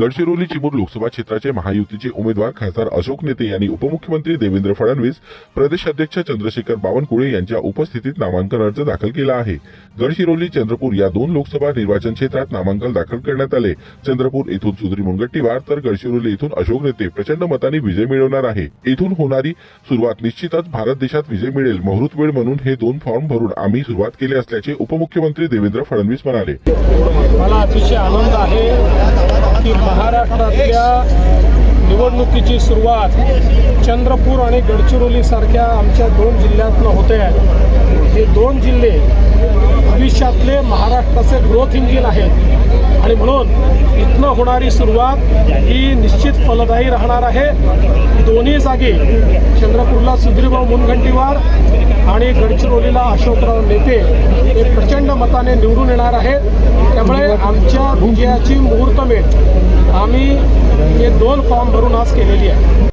गडचिरोली चिमूर लोकसभा क्षेत्राचे महायुतीचे उमेदवार खासदार अशोक नेते यांनी उपमुख्यमंत्री देवेंद्र फडणवीस प्रदेशाध्यक्ष चंद्रशेखर बावनकुळे यांच्या उपस्थितीत नामांकन अर्ज दाखल केला आहे. गडचिरोली चंद्रपूर या दोन लोकसभा निर्वाचन क्षेत्रात नामांकन दाखल करण्यात आले. चंद्रपूर येथून सुधीर मुनगट्टीवार तर गडचिरोली येथून अशोक नेते प्रचंड मताने विजय मिळवणार आहे. येथून होणारी सुरुवात निश्चितच भारत देशात विजय मिळेल. मुहूर्त वेळ म्हणून हे दोन फॉर्म भरून आम्ही सुरुवात केली असल्याचे उपमुख्यमंत्री देवेंद्र फडणवीस म्हणाले. मला अतिशय आनंद आहे. महाराष्ट्रातल्या निवडणुकीची सुरुवात चंद्रपूर आणि गडचिरोलीसारख्या आमच्या दोन जिल्ह्यातनं होते. आहे हे दोन जिल्हे भविष्यातले महाराष्ट्राचे ग्रोथ इंजिन आहेत. आणि म्हणून इथनं होणारी सुरुवात ही निश्चित फलदायी राहणार आहे. दोन्ही जागी चंद्रपूरला सुधीरभाऊ मुनगंटीवार आणि गडचिरोलीला अशोकराव नेते हे प्रचंड मताने निवडून येणार आहेत. त्यामुळे आमच्या विजयाची मुहूर्तमेढ आम्ही हे दोन फॉर्म भरून आज केलेली आहे.